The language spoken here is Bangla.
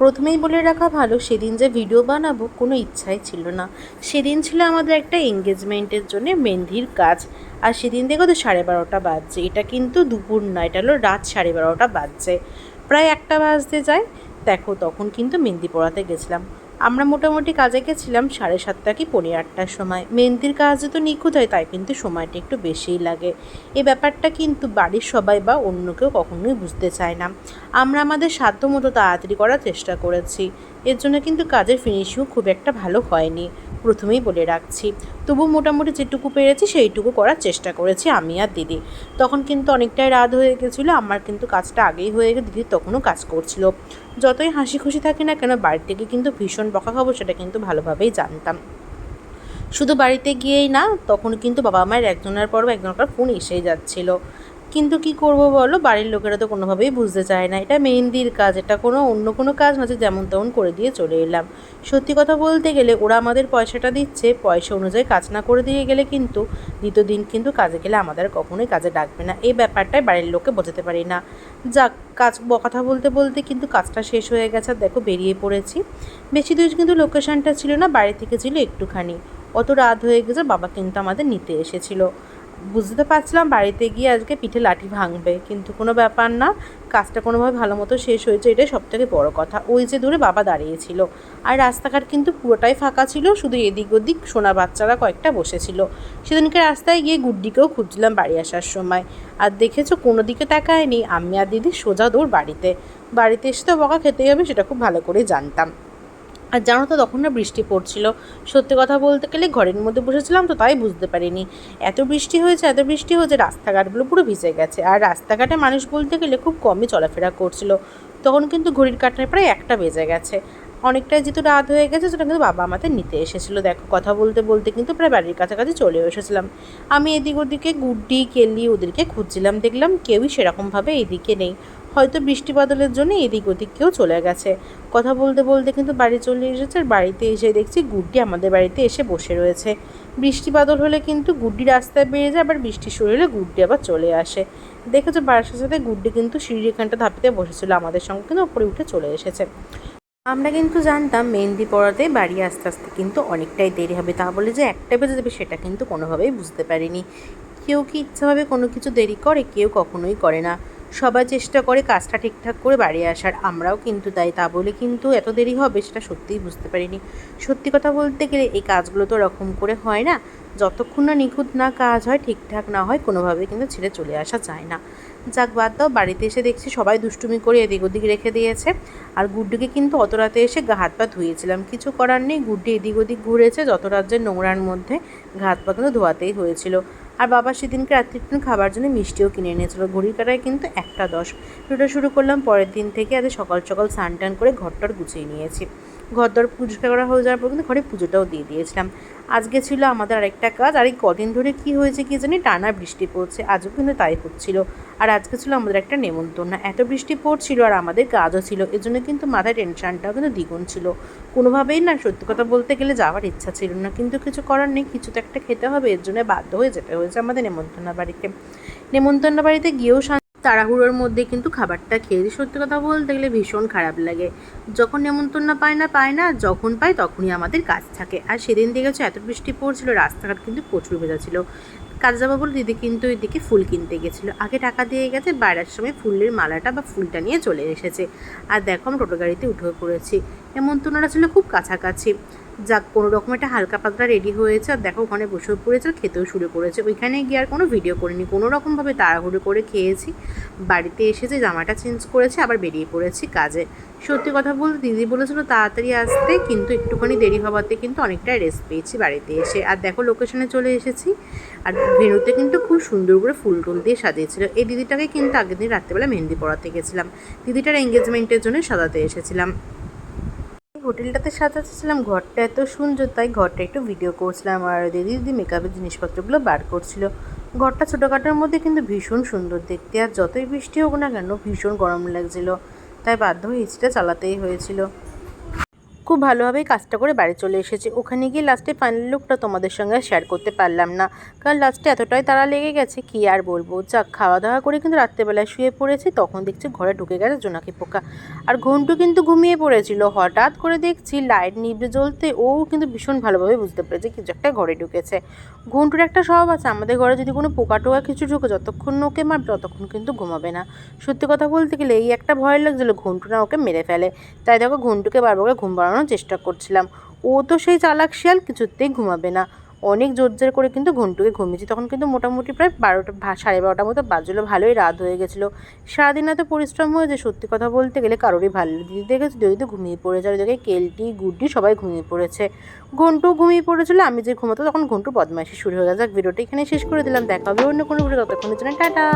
প্রথমেই বলে রাখা ভালো, সেদিন যে ভিডিও বানাবো কোনো ইচ্ছাই ছিল না। সেদিন ছিল আমাদের একটা এঙ্গেজমেন্টের জন্য মেহেন্দির কাজ। আর সেদিন দেখো তো সাড়ে বারোটা বাজছে। এটা কিন্তু দুপুর না, এটা হলো রাত সাড়ে বারোটা বাজছে। প্রায় একটা বাজতে যায়। দেখো, তখন কিন্তু মেহেন্দি পড়াতে গেছিলাম। আমরা মোটামুটি কাজে গেছিলাম সাড়ে সাতটা কি পনেরো আটটার সময়। মেহেন্দির কাজে তো নিখুঁত হয়, তাই কিন্তু সময়টা একটু বেশিই লাগে। এ ব্যাপারটা কিন্তু বাড়ির সবাই বা অন্য কেউ কখনোই বুঝতে চায় না। আমরা আমাদের সাধ্য মতো তাড়াতাড়ি করার চেষ্টা করেছি। এর জন্য কিন্তু কাজের ফিনিশিংও খুব একটা ভালো হয়নি। প্রথমেই বলে রাখছি। তবু মোটামুটি যেটুকু পেরেছি, সেইটুকু করার চেষ্টা করেছি আমি আর দিদি। তখন কিন্তু অনেকটাই রাত হয়ে গেছিল, আমার কিন্তু কাজটা আগেই হয়ে গেছে, দিদি তখনও কাজ করছিল। যতই হাসি খুশি থাকি না কেন বাড়ি থেকে কিন্তু ভীষণ বকা খাব, সেটা কিন্তু ভালোভাবেই জানতাম। শুধু বাড়িতে গিয়েই না তখন কিন্তু বাবা মায়ের একজনের পর একজনের ফোন এসেই যাচ্ছিল। কিন্তু কি করব বলো? বাড়ির লোকেরা তো কোনোভাবেই বুঝতে চায় না। এটা মেহেন্দির কাজ, এটা কোনো অন্য কোনো কাজ না যে যেমন তেমন করে দিয়ে চলে এলাম। সত্যি কথা বলতে গেলে ওরা আমাদের পয়সাটা দিচ্ছে, পয়সা অনুযায়ী কাজ না করে দিয়ে গেলে কিন্তু দ্বিতীয় দিন কিন্তু কাজে গেলে আমাদের কখনোই কাজে ডাকবে না। এই ব্যাপারটাই বাড়ির লোককে বোঝাতে পারি না। যাক, কাজ কথা বলতে বলতে কিন্তু কাজটা শেষ হয়ে গেছে দেখো বেরিয়ে পড়েছি। বেশি দূর কিন্তু লোকেশনটা ছিল না, বাড়ি থেকে ছিল একটুখানি। অত রাত হয়ে গেছে, বাবা কিন্তু আমাদের নিতে এসেছিল। বুঝতে পারছিলাম বাড়িতে গিয়ে আজকে পিঠে লাঠি ভাঙবে, কিন্তু কোনো ব্যাপার না, কাজটা কোনোভাবে ভালো মতো শেষ হয়েছে, এটাই সবথেকে বড় কথা। ওই যে দূরে বাবা দাঁড়িয়েছিল, আর রাস্তাঘাট কিন্তু পুরোটাই ফাঁকা ছিল, শুধু এদিক ওদিক সোনা বাচ্চারা কয়েকটা বসেছিল। সেদিনকে রাস্তায় গিয়ে গুড্ডিকেও খুঁজছিলাম বাড়ি আসার সময়। আর দেখেছ, কোনো দিকে তাকায়নি, আমি আর দিদি সোজা দৌড় বাড়িতে। বাড়িতে এসে তো বকা খেতেই হবে, সেটা খুব ভালো করে জানতাম। আর জানো তো তখন না বৃষ্টি পড়ছিল। সত্যি কথা বলতে গেলে ঘরের মধ্যে বসেছিলাম তো তাই বুঝতে পারিনি। এত বৃষ্টি হয়েছে, এত বৃষ্টি হয়েছে, রাস্তাঘাটগুলো পুরো ভিজে গেছে। আর রাস্তাঘাটে মানুষ বলতে গেলে খুব কমই চলাফেরা করছিল। তখন কিন্তু ঘড়ির কাটায় প্রায় একটা বেজে গেছে। অনেকটাই যেহেতু রাত হয়ে গেছে, সেটা কিন্তু বাবা আমাদের নিতে এসেছিল। দেখো, কথা বলতে বলতে কিন্তু প্রায় বাড়ির কাছাকাছি চলেও এসেছিলাম। আমি এদিক ওদিকে গুড্ডি কেলি ওদেরকে খুঁজছিলাম, দেখলাম কেউই সেরকমভাবে এদিকে নেই। হয়তো বৃষ্টি বাদলের জন্য এদিক ওদিক কেউ চলে গেছে। কথা বলতে বলতে কিন্তু বাড়ি চলে এসেছে, আর বাড়িতে এসে দেখছি গুড্ডি আমাদের বাড়িতে এসে বসে রয়েছে। বৃষ্টি বাদল হলে কিন্তু গুড্ডি রাস্তায় বেরিয়ে যায়, আবার বৃষ্টি শুরু হলে গুড্ডি আবার চলে আসে। দেখেছ বারাসার সাথে গুড্ডি কিন্তু সিঁড়ির এখানটা ধাপিতে বসেছিল, আমাদের সঙ্গে কিন্তু ওপরে উঠে চলে এসেছে। আমরা কিন্তু জানতাম মেহেন্দি পড়াতে বাড়ি আস্তে আস্তে কিন্তু অনেকটাই দেরি হবে। তা বলে যে একটা বেজে যাবে সেটা কিন্তু কোনোভাবেই বুঝতে পারিনি। কেউ কি ইচ্ছাভাবে কোনো কিছু দেরি করে, কেউ কখনোই করে না। সবাই চেষ্টা করে কাজটা ঠিকঠাক করে বাড়ি আসার, আমরাও কিন্তু তাই। তা বলে কিন্তু এত দেরি হবে সেটা সত্যিই বুঝতে পারিনি। সত্যি কথা বলতে গেলে এই কাজগুলো তো ওরকম করে হয় না। যতক্ষণ না নিখুঁত না কাজ হয়, ঠিকঠাক না হয় কোনোভাবে কিন্তু ছেড়ে চলে আসা যায় না। যাক, বাদ দাও, বাড়িতে এসে দেখছি সবাই দুষ্টুমি করে এদিক ওদিক রেখে দিয়েছে। আর গুড্ডিকে কিন্তু অত রাতে এসে গা, হাত পা ধুয়েছিলাম। কিছু করার নেই, গুড্ডি এদিক ওদিক ঘুরেছে, যত রাজ্যের নোংরার মধ্যে ঘা হাত পা কিন্তু ধোয়াতেই হয়েছিল। আর বাবা সেদিনকে রাত্রি একটু খাবার জন্য মিষ্টিও কিনে এনেছিল। ঘড়ির কাটায় কিন্তু একটা দশ। ভিডিওটা শুরু করলাম পরের দিন থেকে, আজ সকাল সকাল স্নান টান করে ঘরটর গুছিয়ে নিয়েছি। ঘর দর পরিষ্কার করা হয়ে যাওয়ার পর কিন্তু ঘরে পুজোটাও দিয়ে দিয়েছিলাম। আজকে ছিল আমাদের আরেকটা কাজ। আর এই কদিন ধরে কি হয়েছে কি জানি টানা বৃষ্টি পড়ছে, আজও কিন্তু তাই হচ্ছিল। আর আজকে ছিল আমাদের একটা নেমন্তন্ন। এত বৃষ্টি পড়ছিল আর আমাদের কাজও ছিল এর জন্য কিন্তু মাথায় টেনশনটাও কিন্তু দ্বিগুণ ছিল। কোনোভাবেই না, সত্যি কথা বলতে গেলে যাওয়ার ইচ্ছা ছিল না, কিন্তু কিছু করার নেই, কিছু তো একটা খেতে হবে, এর জন্য বাধ্য হয়ে যেতে হয়েছে আমাদের নেমন্তন্ন বাড়িতে। নেমন্তন্ন বাড়িতে গিয়েও তাড়াহুড়োর মধ্যে কিন্তু খাবারটা খেয়ে দিই সত্যি কথা বলতে গেলে ভীষণ খারাপ লাগে। যখন নেমন্তন্ন পায় না পায় না, যখন পায় তখনই আমাদের কাজ থাকে। আর সেদিন দেখেছ এত বৃষ্টি পড়ছিল, রাস্তাঘাট কিন্তু প্রচুর ভেজা ছিল। কাজ যাব বলে দিদি কিন্তু এদিকে ফুল কিনতে গেছিল। আগে টাকা দিয়ে গেছে, বাইরের সময় ফুলের মালাটা বা ফুলটা নিয়ে চলে এসেছে। আর দেখো আমি টোটো গাড়িতে উঠে পড়েছি। নেমন্তন্নটা ছিল খুব কাছাকাছি। যাক, কোনো রকম একটা হালকা পাতলা রেডি হয়েছে আর দেখো ওখানে বসেও পড়েছে আর খেতেও শুরু করেছে। ওইখানে গিয়ে আর কোনো ভিডিও করিনি, কোনো রকমভাবে তাড়াহুড়ো করে খেয়েছি। বাড়িতে এসেছে, জামাটা চেঞ্জ করেছে, আবার বেরিয়ে পড়েছি কাজে। সত্যি কথা বলতে দিদি বলেছিল তাড়াতাড়ি আসতে, কিন্তু একটুখানি দেরি হওয়াতে কিন্তু অনেকটাই রেস্ট পেয়েছি বাড়িতে এসে। আর দেখো লোকেশনে চলে এসেছি, আর ভেনুতে কিন্তু খুব সুন্দর করে ফুল টুল দিয়ে সাজিয়েছিল। এই দিদিটাকে কিন্তু আগের দিন রাত্রেবেলা মেহেন্দি পড়াতে গেছিলাম। দিদিটার এঙ্গেজমেন্টের জন্য সাজাতে এসেছিলাম। হোটেলটাতে সাজাচ্ছিলাম, ঘরটা এত সুন্দর, তাই ঘরটা একটু ভিডিও করছিলাম আর দিদি দিদি মেকআপের জিনিসপত্রগুলো বার করছিল। ঘরটা ছোটোখাটোর মধ্যে কিন্তু ভীষণ সুন্দর দেখতে আর যতই বৃষ্টি হোক না কেন ভীষণ গরম লাগছিল। তাই বাধ্য হয়ে এসিটা চালাতেই হয়েছিল। খুব ভালোভাবেই কাজটা করে বাড়ি চলে এসেছি। ওখানে গিয়ে লাস্টে ফাইনাল লুকটা তোমাদের সঙ্গে শেয়ার করতে পারলাম না। কারণ লাস্টে এতটাই তারা লেগে গেছে, কি আর বলব? যাক খাওয়া দাওয়া করে কিন্তু রাত্রেবেলায় শুয়ে পড়েছি, তখন দেখছি ঘরে ঢুকে গেছে জোনাকি পোকা। আর ঘন্টু কিন্তু ঘুমিয়ে পড়েছিল। হঠাৎ করে দেখছি লাইট নিভে জ্বলতে ও কিন্তু ভীষণ ভালোভাবে বুঝতে পেরেছে কিছু একটা ঘরে ঢুকেছে। ঘন্টুর একটা স্বভাব আছে, আমাদের ঘরে যদি কোনো পোকা টোকা কিছু ঢুকে যতক্ষণ ওকে মারবে ততক্ষণ কিন্তু ঘুমাবে না। সত্যি কথা বলতে গেলে এই একটা ভয় লাগছিল ঘন্টু না ওকে মেরে ফেলে। তাই দেখো ঘন্টুকে বারবার ঘুম পাড়ানোর চেষ্টা করছিলাম। ও তো সেই চালাক শিয়াল, কিছুতেই ঘুমাবে না। অনেক জোর জোর করে কিন্তু ঘন্টুকে ঘুমিয়েছি। তখন কিন্তু মোটামুটি প্রায় বারোটা সাড়ে বারোটার মতো বাজলো। ভালোই রাত হয়ে গেছিল। সারাদিন এত পরিশ্রম হয়েছে, সত্যি কথা বলতে গেলে কারোরই ভালো। দিদি দেখেছি, দিদি তো ঘুমিয়ে পড়েছে। আর ওদিকে কেলটি, গুড্ডি সবাই ঘুমিয়ে পড়েছে। ঘন্টু ঘুমিয়ে পড়েছিল, আমি যে ঘুমাতো তখন ঘন্টু বদমাইশি শুরু হয়ে গেছে ভিডিওটা এখানে শেষ করে দিলাম। দেখা হবে অন্য কোনো ভিডিও ততক্ষণের জন্য। টাটা!